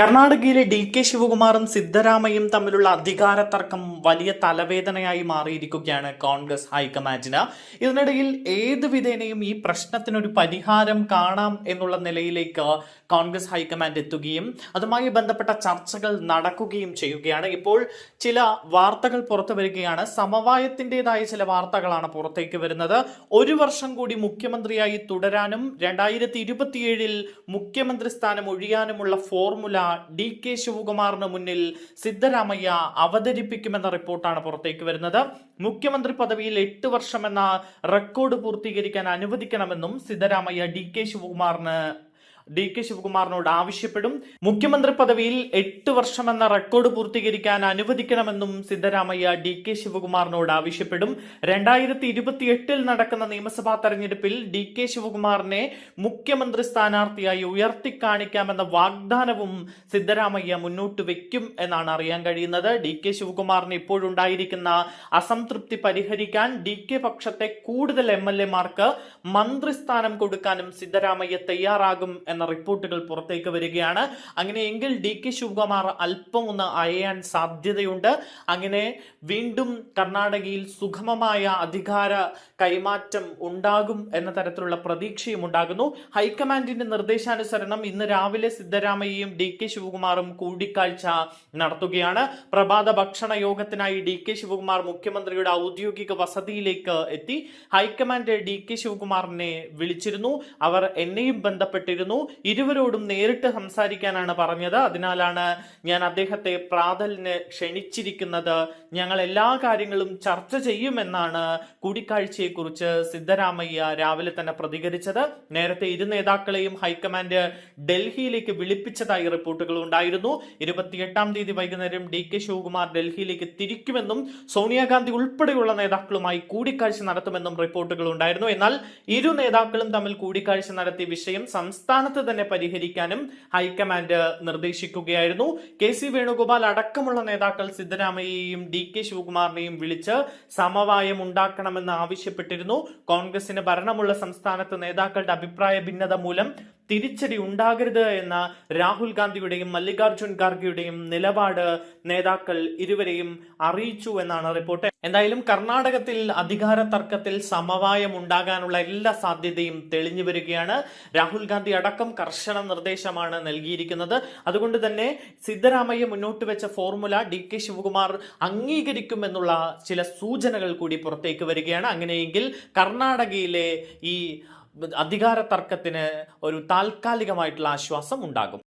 കർണാടകയിലെ D K ശിവകുമാറും സിദ്ധരാമയും തമ്മിലുള്ള അധികാര തർക്കം വലിയ തലവേദനയായി മാറിയിരിക്കുകയാണ് കോൺഗ്രസ് ഹൈക്കമാൻഡിന്. ഇതിനിടയിൽ ഏത് വിധേനയും ഈ പ്രശ്നത്തിനൊരു പരിഹാരം കാണാം എന്നുള്ള നിലയിലേക്ക് കോൺഗ്രസ് ഹൈക്കമാൻഡ് എത്തുകയും അതുമായി ബന്ധപ്പെട്ട ചർച്ചകൾ നടക്കുകയും ചെയ്യുകയാണ്. ഇപ്പോൾ ചില വാർത്തകൾ പുറത്തു വരികയാണ്. സമവായത്തിന്റെതായ ചില വാർത്തകളാണ് പുറത്തേക്ക് വരുന്നത്. ഒരു വർഷം കൂടി മുഖ്യമന്ത്രിയായി തുടരാനും രണ്ടായിരത്തി ഇരുപത്തിയേഴിൽ മുഖ്യമന്ത്രി സ്ഥാനം ഒഴിയാനുമുള്ള ഫോർമുല ഡി കെ ശിവകുമാറിന് മുന്നിൽ സിദ്ധരാമയ്യ അവതരിപ്പിക്കുമെന്ന റിപ്പോർട്ടാണ് പുറത്തേക്ക് വരുന്നത്. മുഖ്യമന്ത്രി പദവിയിൽ എട്ട് വർഷം എന്ന റെക്കോർഡ് പൂർത്തീകരിക്കാൻ അനുവദിക്കണമെന്നും സിദ്ധരാമയ്യ ഡി കെ ശിവകുമാറിന് ഡി കെ ശിവകുമാറിനോട് ആവശ്യപ്പെടും. മുഖ്യമന്ത്രി പദവിയിൽ എട്ട് വർഷമെന്ന റെക്കോർഡ് പൂർത്തീകരിക്കാൻ അനുവദിക്കണമെന്നും സിദ്ധരാമയ്യ ഡി കെ ശിവകുമാറിനോട് ആവശ്യപ്പെടും. രണ്ടായിരത്തി ഇരുപത്തി എട്ടിൽ നടക്കുന്ന നിയമസഭാ തെരഞ്ഞെടുപ്പിൽ ഡി കെ ശിവകുമാറിനെ മുഖ്യമന്ത്രി സ്ഥാനാർത്ഥിയായി ഉയർത്തിക്കാണിക്കാമെന്ന വാഗ്ദാനവും സിദ്ധരാമയ്യ മുന്നോട്ട് വെക്കും എന്നാണ് അറിയാൻ കഴിയുന്നത്. ഡി കെ ശിവകുമാറിന് ഇപ്പോഴുണ്ടായിരിക്കുന്ന അസംതൃപ്തി പരിഹരിക്കാൻ ഡി കെ പക്ഷത്തെ കൂടുതൽ എം എൽ എമാർക്ക് മന്ത്രിസ്ഥാനം കൊടുക്കാനും സിദ്ധരാമയ്യ തയ്യാറാകും എന്ന റിപ്പോർട്ടുകൾ പുറത്തേക്ക് വരികയാണ്. അങ്ങനെയെങ്കിൽ ഡി കെ ശിവകുമാർ അല്പം ഒന്ന് അയയാൻ സാധ്യതയുണ്ട്. അങ്ങനെ വീണ്ടും കർണാടകയിൽ സുഗമമായ അധികാര കൈമാറ്റം ഉണ്ടാകും എന്ന തരത്തിലുള്ള പ്രതീക്ഷയും ഉണ്ടാകുന്നു. ഹൈക്കമാൻഡിന്റെ നിർദ്ദേശാനുസരണം ഇന്ന് രാവിലെ സിദ്ധരാമയ്യയും ഡി കെ ശിവകുമാറും കൂടിക്കാഴ്ച നടത്തുകയാണ്. പ്രഭാത ഭക്ഷണ യോഗത്തിനായി ഡി കെ ശിവകുമാർ മുഖ്യമന്ത്രിയുടെ ഔദ്യോഗിക വസതിയിലേക്ക് എത്തി. ഹൈക്കമാൻഡ് ഡി കെ ശിവകുമാറിനെ വിളിച്ചിരുന്നു. അവർ എന്നെയും ബന്ധപ്പെട്ടിരുന്നു. ഇരുവരോടും നേരിട്ട് സംസാരിക്കാനാണ് പറഞ്ഞത്. അതിനാലാണ് ഞാൻ അദ്ദേഹത്തെ പ്രാതലിന് ക്ഷണിച്ചിരിക്കുന്നത്. ഞങ്ങൾ എല്ലാ കാര്യങ്ങളും ചർച്ച ചെയ്യുമെന്നാണ് കൂടിക്കാഴ്ചയെക്കുറിച്ച് സിദ്ധരാമയ്യ രാവിലെ തന്നെ പ്രതികരിച്ചത്. നേരത്തെ ഇരു നേതാക്കളെയും ഹൈക്കമാൻഡ് ഡൽഹിയിലേക്ക് വിളിപ്പിച്ചതായി റിപ്പോർട്ടുകൾ ഉണ്ടായിരുന്നു. ഇരുപത്തിയെട്ടാം തീയതി വൈകുന്നേരം ഡി കെ ശിവകുമാർ ഡൽഹിയിലേക്ക് തിരിക്കുമെന്നും സോണിയാഗാന്ധി ഉൾപ്പെടെയുള്ള നേതാക്കളുമായി കൂടിക്കാഴ്ച നടത്തുമെന്നും റിപ്പോർട്ടുകൾ ഉണ്ടായിരുന്നു. എന്നാൽ ഇരു നേതാക്കളും തമ്മിൽ കൂടിക്കാഴ്ച നടത്തിയ വിഷയം സംസ്ഥാനത്ത് തന്നെ പരിഹരിക്കാനും ഹൈക്കമാൻഡ് നിർദ്ദേശിക്കുകയായിരുന്നു. കെ സി വേണുഗോപാൽ അടക്കമുള്ള നേതാക്കൾ സിദ്ധരാമയ്യയും ഡി കെ ശിവകുമാറിനെയും വിളിച്ച് സമവായം ഉണ്ടാക്കണമെന്ന് ആവശ്യപ്പെട്ടിരുന്നു. കോൺഗ്രസിന് ഭരണമുള്ള സംസ്ഥാനത്ത് നേതാക്കളുടെ അഭിപ്രായ ഭിന്നത മൂലം തിരിച്ചടി ഉണ്ടാകരുത് എന്ന രാഹുൽ ഗാന്ധിയുടെയും മല്ലികാർജുൻ ഖാർഗെയുടെയും നിലപാട് നേതാക്കൾ ഇരുവരെയും അറിയിച്ചു എന്നാണ് റിപ്പോർട്ട്. എന്തായാലും കർണാടകത്തിൽ അധികാര തർക്കത്തിൽ സമവായം ഉണ്ടാകാനുള്ള എല്ലാ സാധ്യതയും തെളിഞ്ഞു വരികയാണ്. രാഹുൽ ഗാന്ധി അടക്കം കർശന നിർദ്ദേശമാണ് നൽകിയിരിക്കുന്നത്. അതുകൊണ്ട് തന്നെ സിദ്ധരാമയ്യ മുന്നോട്ട് വെച്ച ഫോർമുല ഡി കെ ശിവകുമാർ അംഗീകരിക്കുമെന്നുള്ള ചില സൂചനകൾ കൂടി പുറത്തേക്ക് വരികയാണ്. അങ്ങനെയെങ്കിൽ കർണാടകയിലെ ഈ അധികാര തർക്കത്തിന് ഒരു താൽക്കാലികമായിട്ടുള്ള ആശ്വാസം ഉണ്ടാകും.